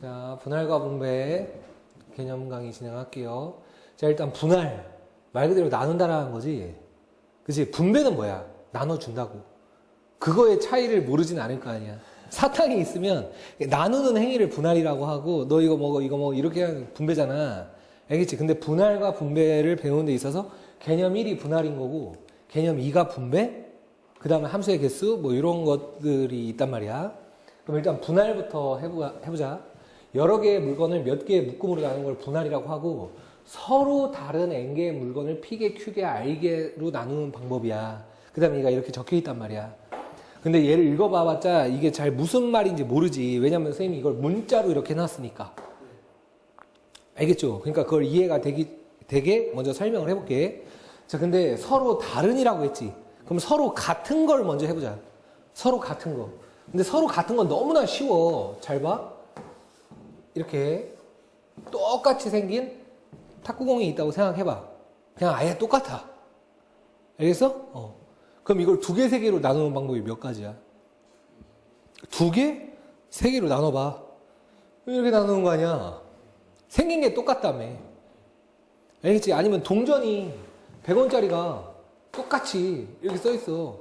자, 분할과 분배 개념 강의 진행할게요. 자, 일단 분할. 말 그대로 나눈다라는 거지. 그치? 분배는 뭐야? 나눠준다고. 그거의 차이를 모르진 않을 거 아니야. 사탕이 있으면 나누는 행위를 분할이라고 하고 너 이거 먹어, 이거 먹어 이렇게 하는 분배잖아. 알겠지? 근데 분할과 분배를 배우는 데 있어서 개념 1이 분할인 거고 개념 2가 분배, 그 다음에 함수의 개수 뭐 이런 것들이 있단 말이야. 그럼 일단 분할부터 해보자. 해보자. 여러 개의 물건을 몇 개의 묶음으로 나누는 걸 분할이라고 하고 서로 다른 n개의 물건을 p개, q개, r개로 나누는 방법이야. 그 다음에 얘가 이렇게 적혀 있단 말이야. 근데 얘를 읽어봐봤자 이게 잘 무슨 말인지 모르지. 왜냐면 선생님이 이걸 문자로 이렇게 해놨으니까. 알겠죠? 그러니까 그걸 이해가 되기, 되게 먼저 설명을 해볼게. 자, 근데 서로 다른이라고 했지. 그럼 서로 같은 걸 먼저 해보자. 서로 같은 거. 근데 서로 같은 건 너무나 쉬워. 잘 봐. 이렇게 똑같이 생긴 탁구공이 있다고 생각해봐. 그냥 아예 똑같아. 알겠어? 어. 그럼 이걸 두 개, 세 개로 나누는 방법이 몇 가지야? 두 개? 세 개로 나눠봐. 이렇게 나누는 거 아니야? 생긴 게 똑같다며. 알겠지? 아니면 동전이 100원짜리가 똑같이 이렇게 써 있어.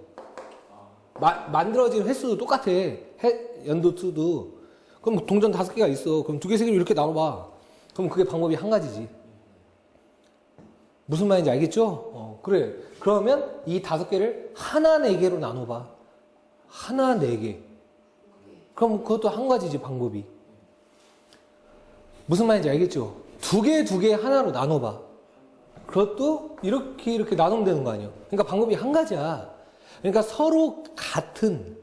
마- 만들어진 횟수도 똑같아. 해, 연도 수도. 그럼 동전 다섯 개가 있어. 그럼 두 개, 세 개로 이렇게 나눠봐. 그럼 그게 방법이 한 가지지. 무슨 말인지 알겠죠? 어, 그래. 그러면 이 다섯 개를 하나, 네 개로 나눠봐. 하나, 네 개. 그럼 그것도 한 가지지, 방법이. 무슨 말인지 알겠죠? 두 개, 두 개 하나로 나눠봐. 그것도 이렇게, 이렇게 나누면 되는 거 아니에요? 그러니까 방법이 한 가지야. 그러니까 서로 같은,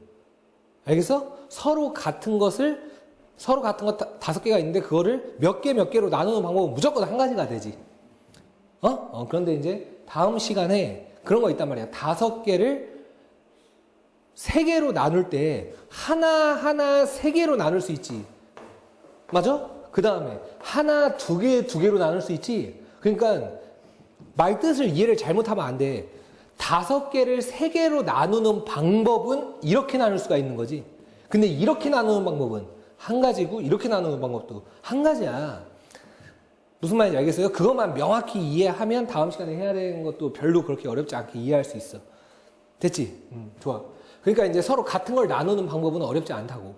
알겠어? 서로 같은 것을, 서로 같은 것 다- 다섯 개가 있는데 그거를 몇 개, 몇 개로 나누는 방법은 무조건 한 가지가 되지. 어? 어, 그런데 이제 다음 시간에 그런 거 있단 말이야. 다섯 개를 세 개로 나눌 때 하나 하나 세 개로 나눌 수 있지. 맞아? 그 다음에 하나, 두 개, 두 개로 나눌 수 있지. 그러니까 말 뜻을 이해를 잘못하면 안 돼. 다섯 개를 세 개로 나누는 방법은 이렇게 나눌 수가 있는 거지. 근데 이렇게 나누는 방법은 한 가지고 이렇게 나누는 방법도 한 가지야. 무슨 말인지 알겠어요? 그것만 명확히 이해하면 다음 시간에 해야 되는 것도 별로 그렇게 어렵지 않게 이해할 수 있어. 됐지? 음, 좋아. 그러니까 이제 서로 같은 걸 나누는 방법은 어렵지 않다고.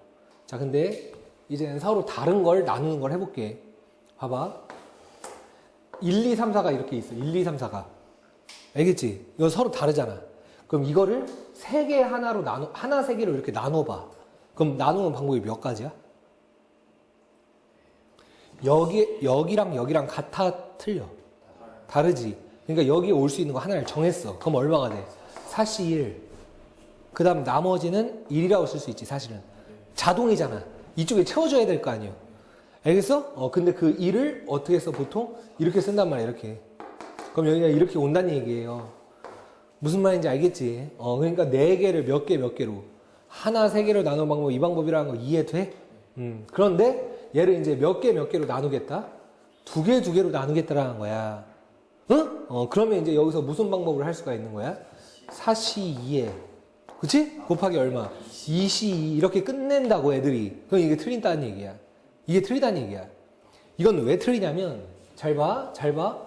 자, 근데 이제는 서로 다른 걸 나누는 걸 해볼게. 봐봐. 1, 2, 3, 4가 이렇게 있어. 1, 2, 3, 4가. 알겠지? 이거 서로 다르잖아. 그럼 이거를 세 개 하나로 나누, 하나 세 개로 이렇게 나눠봐. 그럼 나누는 방법이 몇 가지야? 여기, 여기랑 여기랑 같아, 틀려. 다르지. 그러니까 여기에 올 수 있는 거 하나를 정했어. 그럼 얼마가 돼? 4시 1. 그 다음 나머지는 1이라고 쓸 수 있지, 사실은. 자동이잖아. 이쪽에 채워줘야 될 거 아니에요. 알겠어? 어, 근데 그 1을 어떻게 해서 보통 이렇게 쓴단 말이야, 이렇게. 그럼 여기가 이렇게 온다는 얘기예요. 무슨 말인지 알겠지? 어, 그러니까 네 개를 몇 개 몇 개로. 하나, 세 개로 나누는 방법, 이 방법이라는 거 이해돼? 음. 그런데 얘를 이제 몇개몇 개로 나누겠다? 두 개, 두 개로 나누겠다라는 거야. 응? 어, 그러면 이제 여기서 무슨 방법을 할 수가 있는 거야? 4시 2에. 그치? 곱하기 얼마? 2시 2 이렇게 끝낸다고 애들이. 그럼 이게 틀린다는 얘기야. 이게 틀리다는 얘기야. 이건 왜 틀리냐면, 잘 봐, 잘 봐.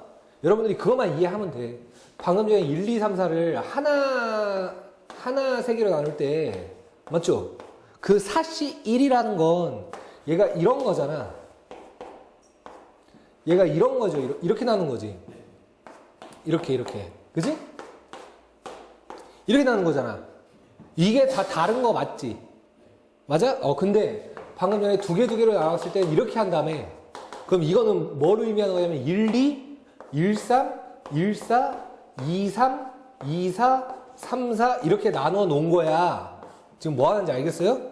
여러분들이 그것만 이해하면 돼. 방금 전에 1, 2, 3, 4를 하나, 하나 세 개로 나눌 때, 맞죠? 그 4시 1이라는 건 얘가 이런 거잖아. 얘가 이런 거죠. 이렇게, 나눈 거지. 이렇게, 이렇게. 그지? 이렇게 나눈 거잖아. 이게 다 다른 거 맞지? 맞아? 어, 근데 방금 전에 두 개, 두 개로 나눴을 때는 이렇게 한 다음에 그럼 이거는 뭘 의미하는 거냐면 1, 2, 1, 3, 1, 4, 2, 3, 2, 4, 3, 4 이렇게 나눠 놓은 거야. 지금 뭐 하는지 알겠어요?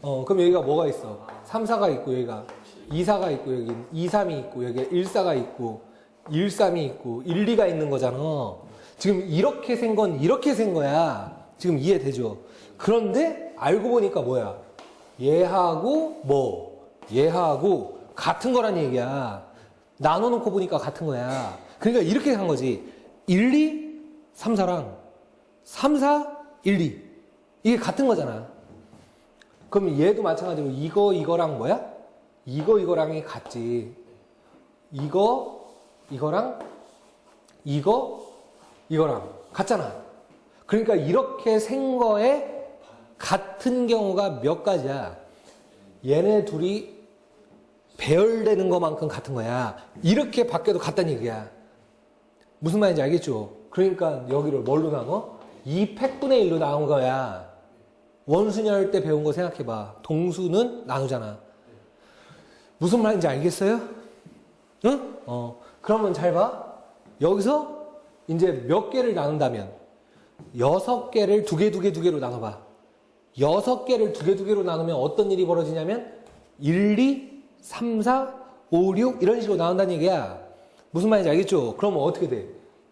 어, 그럼 여기가 뭐가 있어? 3, 4가 있고 여기가 2, 4가 있고 여기 2, 3이 있고 여기 1, 4가 있고 1, 3이 있고 1, 2가 있는 거잖아. 지금 이렇게 센건 이렇게 센 거야. 지금 이해되죠? 그런데 알고 보니까 뭐야? 얘하고 뭐? 얘하고 같은 거란 얘기야. 나눠놓고 보니까 같은 거야. 그러니까 이렇게 한 거지. 1, 2, 3, 4랑 3, 4, 1, 2. 이게 같은 거잖아. 그럼 얘도 마찬가지로 이거 이거랑 뭐야? 이거 이거랑이 같지. 이거 이거랑 이거 이거랑 같잖아. 그러니까 이렇게 생 거에 같은 경우가 몇 가지야. 얘네 둘이 배열되는 것만큼 같은 거야. 이렇게 바뀌어도 같다는 얘기야. 무슨 말인지 알겠죠? 그러니까 여기를 뭘로 나눠? 2 팩분의 1로 나온 거야. 원순열 때 배운 거 생각해봐. 동수는 나누잖아. 무슨 말인지 알겠어요? 응? 어. 그러면 잘 봐. 여기서 이제 몇 개를 나눈다면 여섯 개를 두 개, 두 개, 두 개로 나눠봐. 여섯 개를 두 개, 두 개로 나누면 어떤 일이 벌어지냐면 1, 2, 3, 4, 5, 6 이런 식으로 나온다는 얘기야. 무슨 말인지 알겠죠? 그러면 어떻게 돼?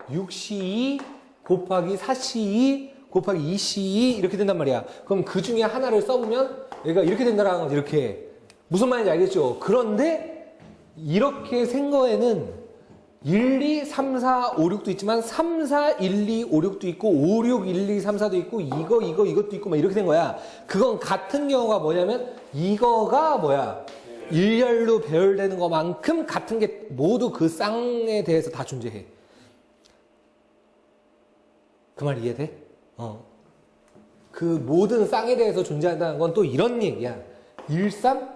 6C2 곱하기 4C2 곱하기 2C2 이렇게 된단 말이야. 그럼 그 중에 하나를 써보면 얘가 이렇게 된다라는 거지. 이렇게. 무슨 말인지 알겠죠? 그런데 이렇게 생 거에는 1, 2, 3, 4, 5, 6도 있지만 3, 4, 1, 2, 5, 6도 있고 5, 6, 1, 2, 3, 4도 있고 이거, 이거, 이것도 있고 막 이렇게 된 거야. 그건 같은 경우가 뭐냐면 이거가 뭐야? 일렬로 배열되는 것만큼 같은 게 모두 그 쌍에 대해서 다 존재해. 그 말 이해돼? 어. 그 모든 쌍에 대해서 존재한다는 건 또 이런 얘기야. 1, 3,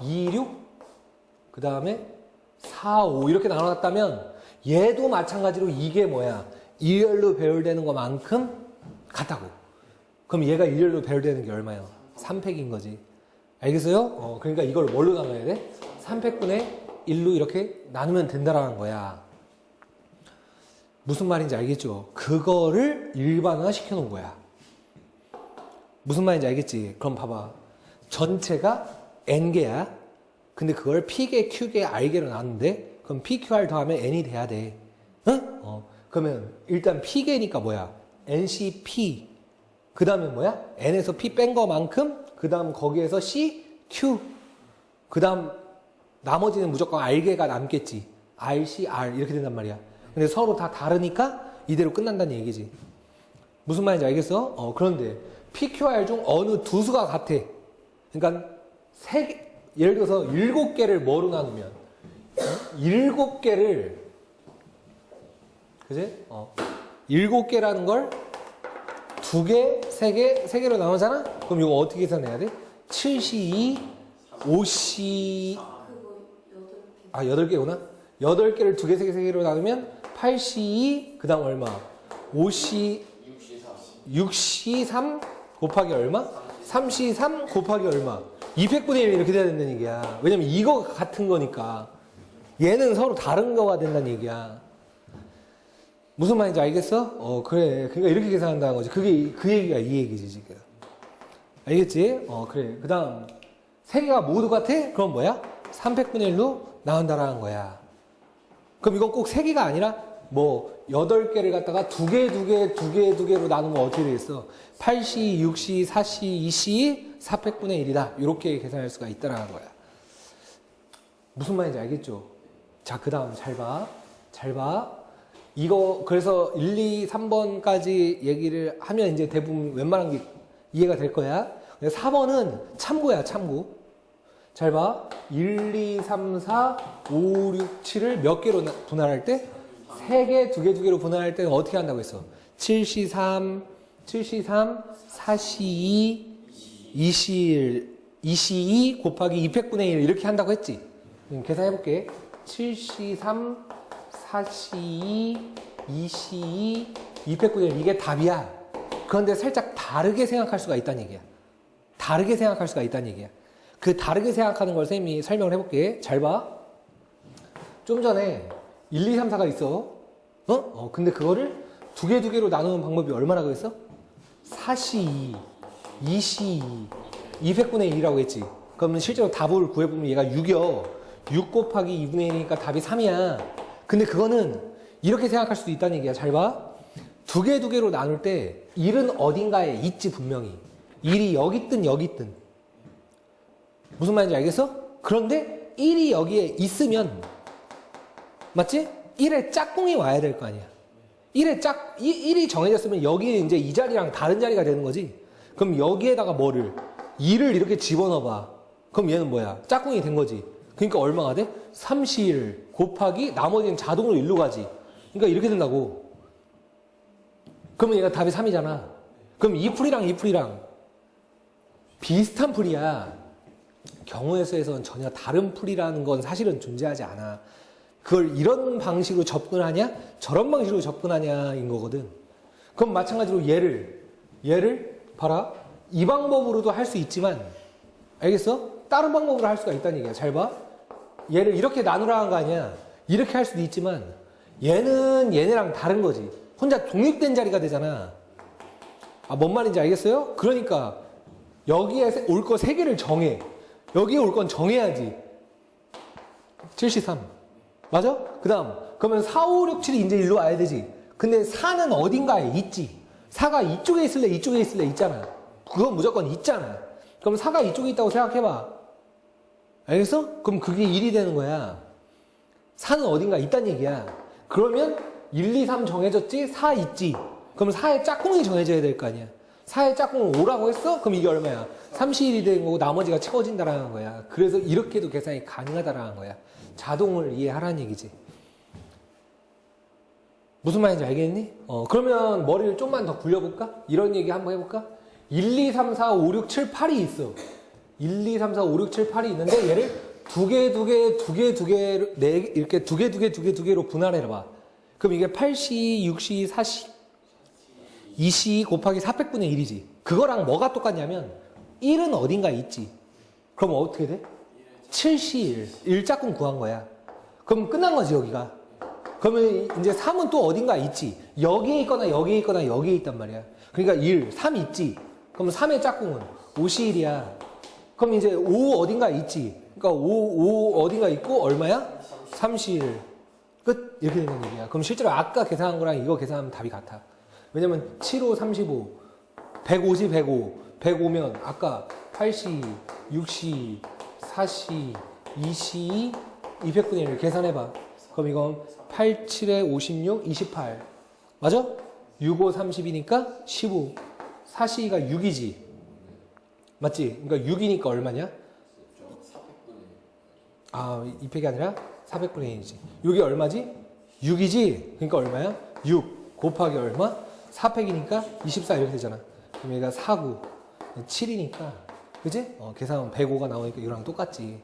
2, 6, 그 다음에 4, 5 이렇게 나눠놨다면 얘도 마찬가지로 이게 뭐야? 일렬로 배열되는 것만큼 같다고. 그럼 얘가 일렬로 배열되는 게 얼마야? 3팩인 거지. 알겠어요? 어, 그러니까 이걸 뭘로 나눠야 돼? 3팩분의 1로 이렇게 나누면 된다라는 거야. 무슨 말인지 알겠죠? 그거를 일반화 시켜 놓은 거야. 무슨 말인지 알겠지? 그럼 봐봐. 전체가 n개야. 근데 그걸 p개, q개, r개로 나누는데 그럼 pqr 더하면 n이 돼야 돼. 응? 어. 그러면 일단 p개니까 뭐야? ncp. 그 다음에 뭐야? n에서 p 뺀 거만큼 그 다음 거기에서 c, q. 그 다음 나머지는 무조건 r개가 남겠지. r, c, r 이렇게 된단 말이야. 근데 서로 다 다르니까 이대로 끝난다는 얘기지. 무슨 말인지 알겠어? 어, 그런데 PQR 중 어느 두 수가 같아. 그러니까 세 개, 예를 들어서 일곱 개를 뭐로 나누면 어? 일곱 개를 그지? 어. 일곱 개라는 걸 두 개, 세 개, 세 개로 나누잖아? 그럼 이거 어떻게 계산해야 돼? 7C2, 5C 아, 여덟 개구나? 여덟 개를 두 개, 세 개, 세 개로 나누면 8C2, 그 다음 얼마? 5C, 6C3 곱하기 얼마? 3C3 곱하기 얼마? 200분의 1 이렇게 돼야 된다는 얘기야. 왜냐면 이거 같은 거니까. 얘는 서로 다른 거가 된다는 얘기야. 무슨 말인지 알겠어? 어, 그래. 그러니까 이렇게 계산한다는 거지. 그게, 그 얘기가 이 얘기지, 지금. 알겠지? 어, 그래. 그 다음, 세 개가 모두 같아? 그럼 뭐야? 300분의 1로 나온다라는 거야. 그럼 이건 꼭 세 개가 아니라 뭐 여덟 개를 갖다가 두 개, 두 개, 두 개, 두 개로 나누면 어떻게 되겠어? 8C, 6C, 4C, 2C, 400분의 1이다. 이렇게 계산할 수가 있다라는 거야. 무슨 말인지 알겠죠? 자, 그 다음 잘 봐. 잘 봐. 이거, 그래서 1, 2, 3번까지 얘기를 하면 이제 대부분 웬만한 게 이해가 될 거야. 4번은 참고야, 참고. 잘 봐. 1, 2, 3, 4, 5, 6, 7을 몇 개로 나- 분할할 때? 3개, 2개, 2개로 분할할 때는 어떻게 한다고 했어? 7C3, 7C3, 4C2, 2C1, 2C2 곱하기 200분의 1 이렇게 한다고 했지? 음, 계산해볼게. 7C3, 4C2, 2C2, 200분의 1 이게 답이야. 그런데 살짝 다르게 생각할 수가 있다는 얘기야. 다르게 생각할 수가 있다는 얘기야. 그 다르게 생각하는 걸 쌤이 설명을 해볼게. 잘 봐. 좀 전에 1, 2, 3, 4가 있어. 어? 어, 근데 그거를 두 개, 두 개로 나누는 방법이 얼마라고 했어? 4C2, 2C2, 200분의 1이라고 했지. 그러면 실제로 답을 구해보면 얘가 6이요. 6 곱하기 2분의 1이니까 답이 3이야. 근데 그거는 이렇게 생각할 수도 있다는 얘기야. 잘 봐. 두 개, 두 개로 나눌 때 1은 어딘가에 있지, 분명히. 1이 여기 있든 여기 있든. 무슨 말인지 알겠어? 그런데 1이 여기에 있으면 맞지? 1에 짝꿍이 와야 될 거 아니야. 1에 짝, 1 이 정해졌으면 여기에 이제 이 자리랑 다른 자리가 되는 거지. 그럼 여기에다가 뭐를? 2를 이렇게 집어넣어봐. 그럼 얘는 뭐야? 짝꿍이 된 거지. 그러니까 얼마가 돼? 31 곱하기 나머지는 자동으로 1로 가지. 그러니까 이렇게 된다고. 그러면 얘가 답이 3이잖아. 그럼 이 풀이랑 이 풀이랑 비슷한 풀이야. 경우의 수에서는 전혀 다른 풀이라는 건 사실은 존재하지 않아. 그걸 이런 방식으로 접근하냐, 저런 방식으로 접근하냐인 거거든. 그럼 마찬가지로 얘를, 얘를 봐라. 이 방법으로도 할 수 있지만, 알겠어? 다른 방법으로 할 수가 있다는 얘기야. 잘 봐. 얘를 이렇게 나누라는 거 아니야. 이렇게 할 수도 있지만, 얘는 얘네랑 다른 거지. 혼자 독립된 자리가 되잖아. 아, 뭔 말인지 알겠어요? 그러니까, 여기에 올 거 세 개를 정해. 여기에 올 건 정해야지. 73. 맞아? 그 다음. 그러면 4, 5, 6, 7이 이제 일로 와야 되지. 근데 4는 어딘가에 있지. 4가 이쪽에 있을래, 이쪽에 있을래, 있잖아. 그건 무조건 있잖아. 그럼 4가 이쪽에 있다고 생각해봐. 알겠어? 그럼 그게 1이 되는 거야. 4는 어딘가 있단 얘기야. 그러면 1, 2, 3 정해졌지? 4 있지? 그럼 4의 짝꿍이 정해져야 될 거 아니야. 4의 짝꿍을 5라고 했어? 그럼 이게 얼마야? 31이 된 거고 나머지가 채워진다라는 거야. 그래서 이렇게도 계산이 가능하다라는 거야. 자동을 이해하라는 얘기지. 무슨 말인지 알겠니? 어, 그러면 머리를 좀만 더 굴려볼까? 이런 얘기 한번 해볼까? 1, 2, 3, 4, 5, 6, 7, 8이 있어. 1, 2, 3, 4, 5, 6, 7, 8이 있는데 얘를 두 개, 두 개, 두 개, 두 개, 네, 개, 이렇게 두 개, 두 개, 두 개, 두 개로 분할해봐. 그럼 이게 8시, 6시, 4시, 2시 곱하기 400분의 1이지. 그거랑 뭐가 똑같냐면 1은 어딘가 있지. 그럼 어떻게 돼? 7시 1. 1짝꿍 구한 거야. 그럼 끝난 거지, 여기가. 그러면 이제 3은 또 어딘가 있지. 여기에 있거나 여기에 있거나 여기에 있단 말이야. 그러니까 1, 3 있지. 그럼 3의 짝꿍은 5시 1이야. 그럼 이제 5 어딘가 있지. 그러니까 5, 5 어딘가 있고 얼마야? 30. 끝. 이렇게 되는 얘기야. 그럼 실제로 아까 계산한 거랑 이거 계산하면 답이 같아. 왜냐면 7, 5, 35, 150, 105, 105면 아까 8시, 6시, 4시, 2시, 200분의 1 계산해봐. 그럼 이건 8, 7에 56, 28. 맞아? 6, 5, 30이니까 15. 4시가 6이지. 맞지? 그러니까 6이니까 얼마냐? 아, 2팩이 아니라 400분의 1이지. 6이 얼마지? 6이지? 그러니까 얼마야? 6 곱하기 얼마? 4팩이니까 24 이렇게 되잖아. 그럼 얘가 49, 7이니까. 그지? 어, 계산하면 105가 나오니까 이거랑 똑같지.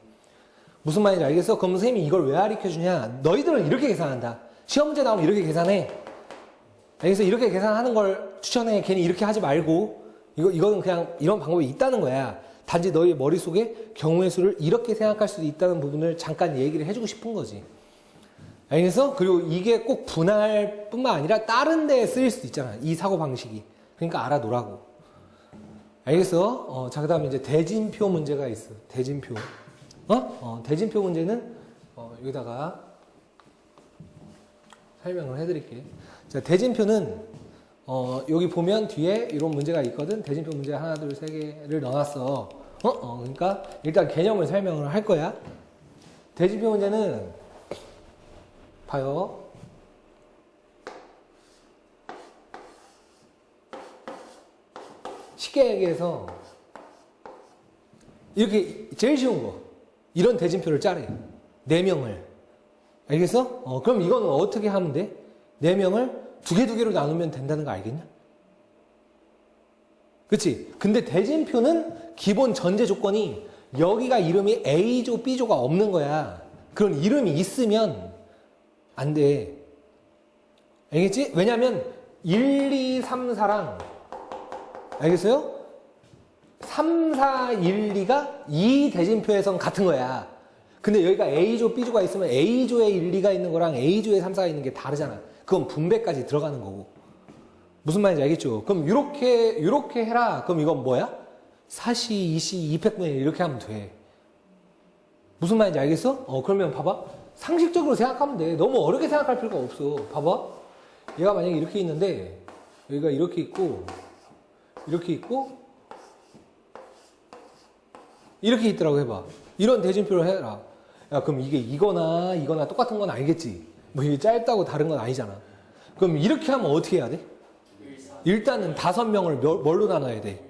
무슨 말인지 알겠어? 그럼 선생님이 이걸 왜 가르쳐 주냐? 너희들은 이렇게 계산한다. 시험 문제 나오면 이렇게 계산해. 알겠어? 이렇게 계산하는 걸 추천해. 괜히 이렇게 하지 말고. 이거, 이거는 그냥 이런 방법이 있다는 거야. 단지 너희 머릿속에 경우의 수를 이렇게 생각할 수도 있다는 부분을 잠깐 얘기를 해주고 싶은 거지. 알겠어? 그리고 이게 꼭 분할 뿐만 아니라 다른 데에 쓰일 수도 있잖아. 이 사고 방식이. 그러니까 알아놓으라고. 알겠어? 어, 자, 그 다음에 이제 대진표 문제가 있어. 대진표. 어? 어, 대진표 문제는, 어, 여기다가 설명을 해드릴게. 자, 대진표는, 어, 여기 보면 뒤에 이런 문제가 있거든. 대진표 문제 하나, 둘, 세 개를 넣어놨어. 어? 어, 그러니까 일단 개념을 설명을 할 거야. 대진표 문제는, 봐요. 쉽게 얘기해서 이렇게 제일 쉬운 거 이런 대진표를 짜래 네 명을 알겠어? 어, 그럼 이거는 어떻게 하면 돼? 네 명을 두 개 두 개로 나누면 된다는 거 알겠냐? 그치? 근데 대진표는 기본 전제 조건이 여기가 이름이 A조, B조가 없는 거야. 그런 이름이 있으면 안 돼. 알겠지? 왜냐면 1, 2, 3, 4랑 알겠어요? 3, 4, 1, 2가 이 대진표에선 같은 거야. 근데 여기가 A조, B조가 있으면 A조에 1, 2가 있는 거랑 A조에 3, 4가 있는 게 다르잖아. 그건 분배까지 들어가는 거고. 무슨 말인지 알겠죠? 그럼 이렇게 이렇게 해라. 그럼 이건 뭐야? 4시, 2시, 200분의 1 이렇게 하면 돼. 무슨 말인지 알겠어? 어, 그러면 봐봐. 상식적으로 생각하면 돼. 너무 어렵게 생각할 필요가 없어. 봐봐. 얘가 만약에 이렇게 있는데, 여기가 이렇게 있고, 이렇게 있고, 이렇게 있더라고 해봐. 이런 대진표를 해라. 야, 그럼 이게 이거나 이거나 똑같은 건 알겠지? 뭐 이게 짧다고 다른 건 아니잖아. 그럼 이렇게 하면 어떻게 해야 돼? 일단은 다섯 명을 몇- 뭘로 나눠야 돼?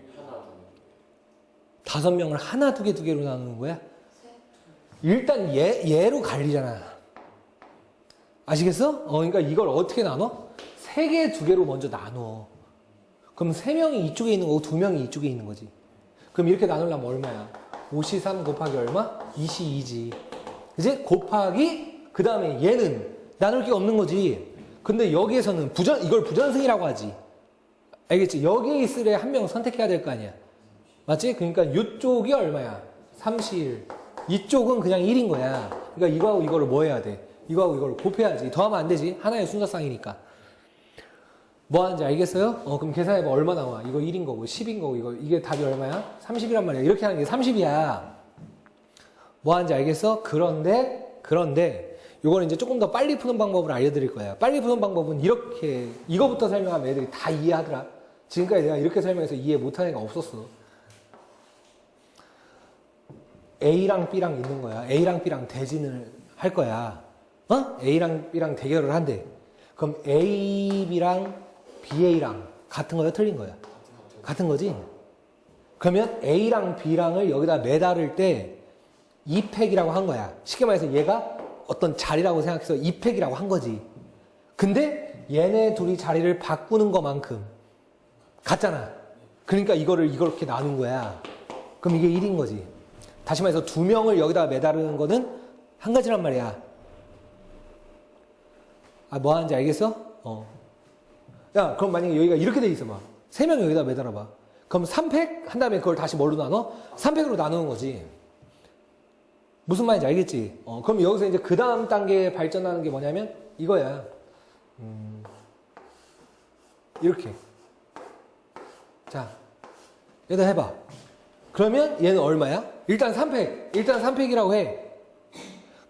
다섯 명을 하나, 두 개, 두 개로 나누는 거야? 일단 얘, 얘로 갈리잖아. 아시겠어? 어, 그러니까 이걸 어떻게 나눠? 세 개, 두 개로 먼저 나눠. 그럼 세 명이 이쪽에 있는 거고 두 명이 이쪽에 있는 거지. 그럼 이렇게 나누려면 얼마야? 5시 3 곱하기 얼마? 2시 2지. 그지? 곱하기, 그 다음에 얘는 나눌 게 없는 거지. 근데 여기에서는 부전, 이걸 부전승이라고 하지. 알겠지? 여기 있으래 한 명 선택해야 될 거 아니야. 맞지? 그러니까 이쪽이 얼마야? 31. 이쪽은 그냥 1인 거야. 그러니까 이거하고 이거를 뭐 해야 돼? 이거하고 이거를 곱해야지. 더하면 안 되지. 하나의 순서상이니까. 뭐 하는지 알겠어요? 어, 그럼 계산해봐. 얼마 나와? 이거 1인 거고, 10인 거고, 이거, 이게 답이 얼마야? 30이란 말이야. 이렇게 하는 게 30이야. 뭐 하는지 알겠어? 그런데, 그런데, 요거는 이제 조금 더 빨리 푸는 방법을 알려드릴 거야. 빨리 푸는 방법은 이렇게, 이거부터 설명하면 애들이 다 이해하더라. 지금까지 내가 이렇게 설명해서 이해 못하는 애가 없었어. A랑 B랑 있는 거야. A랑 B랑 대진을 할 거야. 어? A랑 B랑 대결을 한대. 그럼 A, B랑 BA랑 같은 거야? 틀린 거야? 같은 거지? 그러면 A랑 B랑을 여기다 매달을 때 2팩이라고 한 거야. 쉽게 말해서 얘가 어떤 자리라고 생각해서 2팩이라고 한 거지. 근데 얘네 둘이 자리를 바꾸는 것만큼 같잖아. 그러니까 이거를 이렇게 나눈 거야. 그럼 이게 1인 거지. 다시 말해서 두 명을 여기다 매달르는 거는 한 가지란 말이야. 아, 뭐 하는지 알겠어? 어. 야, 그럼 만약에 여기가 이렇게 돼 있어 봐. 세 명 여기다 매달아 봐. 그럼 3팩 한 다음에 그걸 다시 뭘로 나눠? 3팩으로 나누는 거지. 무슨 말인지 알겠지? 어, 그럼 여기서 이제 그 다음 단계에 발전하는 게 뭐냐면 이거야. 음, 이렇게. 자, 여기다 해봐. 그러면 얘는 얼마야? 일단 3팩. 일단 3팩이라고 해.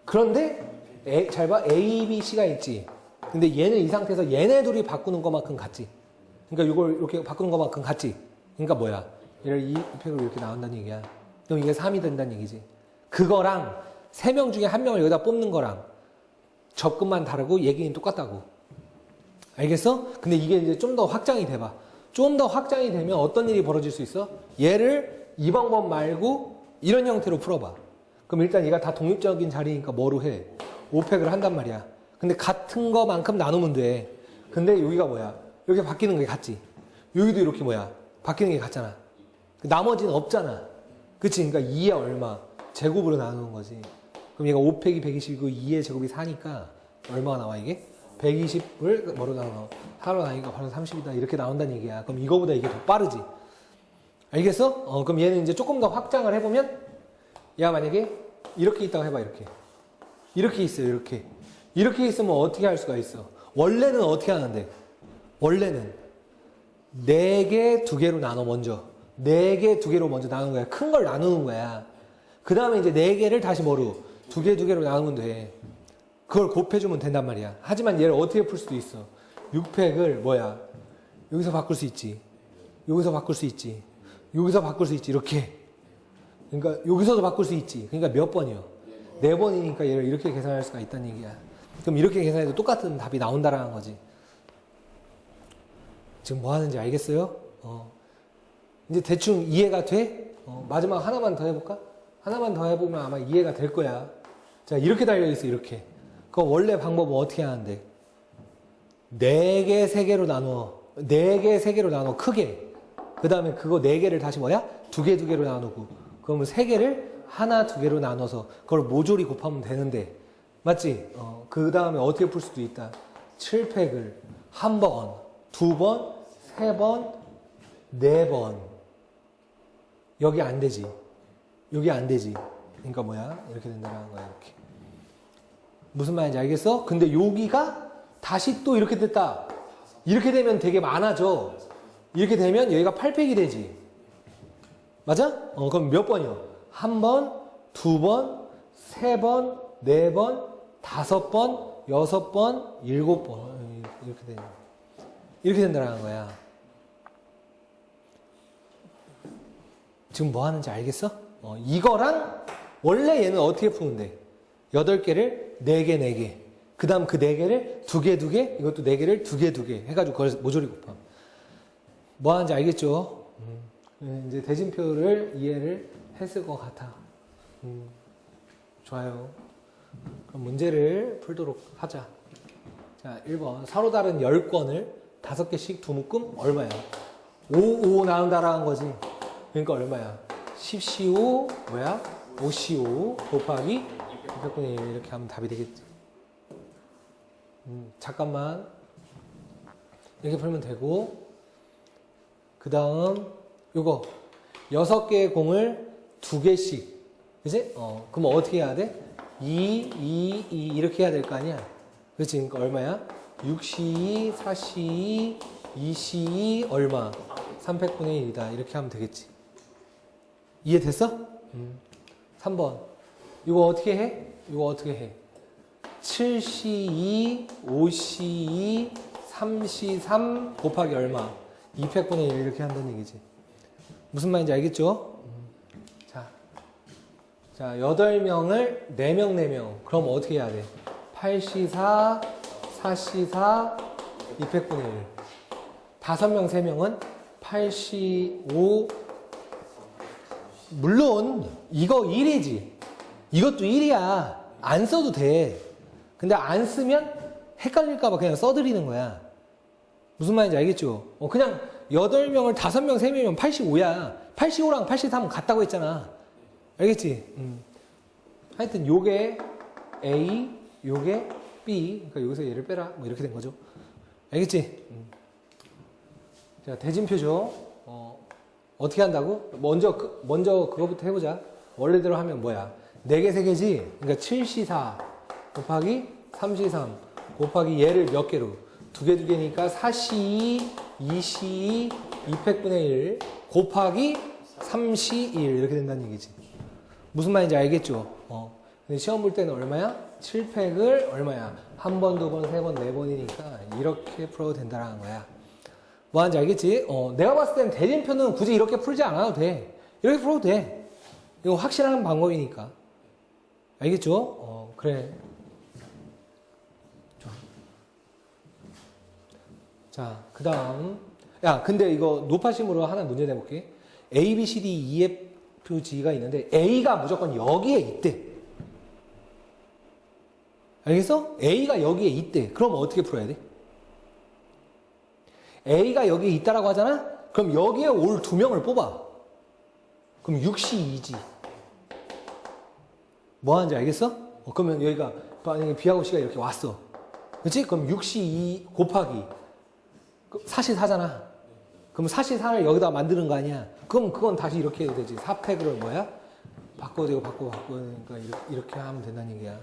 그런데 A, 잘 봐. A, B, C가 있지. 근데 얘는 이 상태에서 얘네 둘이 바꾸는 것만큼 같지. 그러니까 이걸 이렇게 바꾸는 것만큼 같지. 그러니까 뭐야? 얘를 2팩으로 이렇게 나온다는 얘기야. 그럼 이게 3이 된다는 얘기지. 그거랑 3명 중에 한 명을 여기다 뽑는 거랑 접근만 다르고 얘기는 똑같다고. 알겠어? 근데 이게 이제 좀 더 확장이 돼봐. 좀 더 확장이 되면 어떤 일이 벌어질 수 있어? 얘를 이 방법 말고 이런 형태로 풀어봐. 그럼 일단 얘가 다 독립적인 자리니까 뭐로 해? 5팩을 한단 말이야. 근데 같은 거만큼 나누면 돼. 근데 여기가 뭐야? 이렇게 바뀌는 게 같지? 여기도 이렇게 뭐야? 바뀌는 게 같잖아. 나머지는 없잖아. 그치? 그러니까 2에 얼마? 제곱으로 나누는 거지. 그럼 얘가 5팩이 120이고 2의 제곱이 4니까 얼마가 나와 이게? 120을 뭐로 나눠? 4로 나니까 바로 30이다. 이렇게 나온다는 얘기야. 그럼 이거보다 이게 더 빠르지. 알겠어? 어, 그럼 얘는 이제 조금 더 확장을 해보면 얘가 만약에 이렇게 있다고 해봐 이렇게 이렇게 있어요 이렇게 이렇게 있으면 어떻게 할 수가 있어? 원래는 어떻게 하는데? 원래는 네 개 두 개로 나눠 먼저. 네 개 두 개로 먼저 나누는 거야. 큰 걸 나누는 거야. 그 다음에 이제 네 개를 다시 뭐로? 두 개 두 개로 나누면 돼. 그걸 곱해주면 된단 말이야. 하지만 얘를 어떻게 풀 수도 있어? 6팩을 뭐야? 여기서 바꿀 수 있지. 여기서 바꿀 수 있지. 여기서 바꿀 수 있지. 이렇게. 그러니까 여기서도 바꿀 수 있지. 그러니까 몇 번이요? 네 번이니까 얘를 이렇게 계산할 수가 있다는 얘기야 그럼 이렇게 계산해도 똑같은 답이 나온다라는 거지 지금 뭐 하는지 알겠어요? 어. 이제 대충 이해가 돼? 어, 마지막 하나만 더 해볼까? 하나만 더 해보면 아마 이해가 될 거야 자 이렇게 달려있어 이렇게 그 원래 방법은 어떻게 하는데 네 개, 세 개로 나누어 네 개, 세 개로 나누어 크게 그 다음에 그거 네 개를 다시 뭐야? 두 개, 두 개로 나누고. 그러면 세 개를 하나, 두 개로 나눠서 그걸 모조리 곱하면 되는데. 맞지? 어, 그 다음에 어떻게 풀 수도 있다. 7팩을 한 번, 두 번, 세 번, 네 번. 여기 안 되지. 여기 안 되지. 그러니까 뭐야? 이렇게 된다는 거야, 이렇게. 무슨 말인지 알겠어? 근데 여기가 다시 또 이렇게 됐다. 이렇게 되면 되게 많아져. 이렇게 되면 여기가 8팩이 되지. 맞아? 어, 그럼 몇 번이요? 한 번, 두 번, 세 번, 네 번, 다섯 번, 여섯 번, 일곱 번. 어, 이렇게 되는 이렇게 된다는 거야. 지금 뭐 하는지 알겠어? 어, 이거랑 원래 얘는 어떻게 푸는데? 여덟 개를 네 개, 네 개. 그 다음 그 네 개를 두 개, 두 개, 이것도 네 개를 두 개, 두 개 해가지고 그걸 모조리 곱함. 뭐 하는지 알겠죠? 음. 네, 이제 대진표를 이해를 했을 것 같아. 음, 좋아요. 그럼 문제를 풀도록 하자. 자, 1번. 서로 다른 10건을 5개씩 두 묶음 얼마야? 5, 5 나온다라는 거지. 그러니까 얼마야? 10C5 뭐야? 5C5 곱하기 200분의 1 이렇게 하면 답이 되겠지. 음, 잠깐만. 이렇게 풀면 되고 그 다음 요거 여섯 개의 공을 두 개씩 그지? 어 그럼 어떻게 해야 돼? 2, 2, 2 이렇게 해야 될 거 아니야 그렇지? 그러니까 얼마야? 6C2, 4C2, 2C2 얼마? 300분의 1이다 이렇게 하면 되겠지 이해됐어? 음. 3번 이거 어떻게 해? 이거 어떻게 해? 7C2, 5C2, 3C3 곱하기 얼마? 200분의 1 이렇게 한다는 얘기지. 무슨 말인지 알겠죠? 자, 자 8명을 4명, 4명. 그럼 어떻게 해야 돼? 8C4, 4C4, 200분의 1. 5명, 3명은 8C5. 물론 이거 1이지. 이것도 1이야. 안 써도 돼. 근데 안 쓰면 헷갈릴까봐 그냥 써드리는 거야. 무슨 말인지 알겠죠? 어, 그냥 8명을 5명, 3명이면 85야. 85랑 83은 같다고 했잖아. 알겠지? 음. 하여튼 요게 A, 요게 B. 그러니까 여기서 얘를 빼라. 뭐 이렇게 된 거죠. 알겠지? 음. 자, 대진표죠. 어, 어떻게 한다고? 먼저, 그, 먼저 그거부터 해보자. 원래대로 하면 뭐야? 4개, 3개지? 그러니까 7C4 곱하기 3C3 곱하기 얘를 몇 개로? 두 개, 두 개니까 4C2, 2C2, 200분의 1 곱하기 3C1 이렇게 된다는 얘기지. 무슨 말인지 알겠죠? 어. 시험 볼 때는 얼마야? 7팩을 얼마야? 한 번, 두 번, 세 번, 네 번이니까 이렇게 풀어도 된다라는 거야. 뭐 하는지 알겠지? 어, 내가 봤을 때는 대진표는 굳이 이렇게 풀지 않아도 돼. 이렇게 풀어도 돼. 이거 확실한 방법이니까. 알겠죠? 어, 그래. 자, 그 다음. 야, 근데 이거 노파심으로 하나 문제 내볼게. A, B, C, D, E, F, G가 있는데 A가 무조건 여기에 있대. 알겠어? A가 여기에 있대. 그럼 어떻게 풀어야 돼? A가 여기에 있다라고 하잖아? 그럼 여기에 올 두 명을 뽑아. 그럼 6시 2지. 뭐 하는지 알겠어? 어, 그러면 여기가 만약에 B하고 C가 이렇게 왔어. 그치? 그럼 6시 2 곱하기. 사실 4잖아. 그럼 사실 4를 여기다 만드는 거 아니야? 그럼 그건 다시 이렇게 해도 되지. 4팩을 뭐야? 되고 바꾸고 바꿔도 되니까 이렇게, 하면 된다는 얘기야.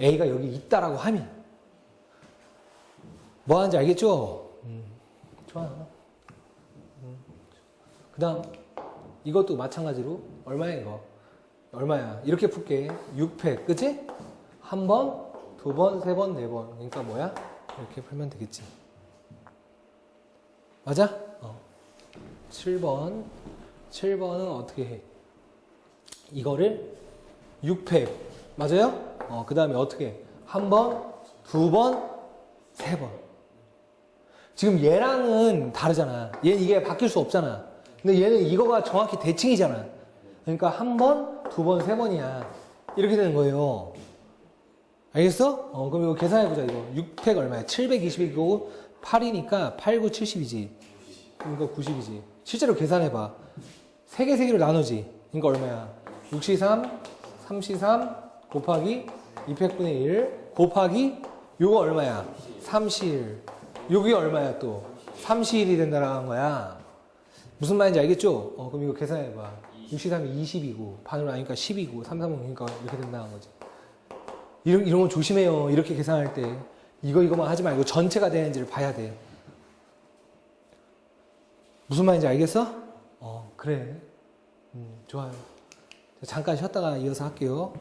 A가 여기 있다라고 하면. 뭐 하는지 알겠죠? 음, 좋아. 음. 그 다음, 이것도 마찬가지로 얼마야 이거? 얼마야? 이렇게 풀게. 6팩, 그치? 한 번, 두 번, 세 번, 네 번. 그러니까 뭐야? 이렇게 풀면 되겠지. 맞아? 어. 7번. 7번은 어떻게 해? 이거를 6팩. 맞아요? 어, 그 다음에 어떻게 해? 한 번, 두 번, 세 번. 지금 얘랑은 다르잖아. 얘 이게 바뀔 수 없잖아. 근데 얘는 이거가 정확히 대칭이잖아. 그러니까 한 번, 두 번, 세 번이야. 이렇게 되는 거예요. 알겠어? 어, 그럼 이거 계산해보자, 이거. 6팩 얼마야? 720이고 8이니까 8, 9, 70이지. 그러니까 90이지. 실제로 계산해봐. 3개, 3개로 나누지. 그러니까 얼마야? 6C3, 3C3 곱하기 200분의 1 곱하기 요거 얼마야? 3C1. 여기 얼마야 또? 3C1이 된다라는 거야. 무슨 말인지 알겠죠? 어, 그럼 이거 계산해봐. 6C3이 20이고, 반으로 나니까 10이고, 3, 3은 그러니까 이렇게 된다는 거지. 이런, 이런 거 조심해요. 이렇게 계산할 때. 이거, 이거만 하지 말고 전체가 되는지를 봐야 돼. 무슨 말인지 알겠어? 어, 그래. 음, 좋아요. 잠깐 쉬었다가 이어서 할게요.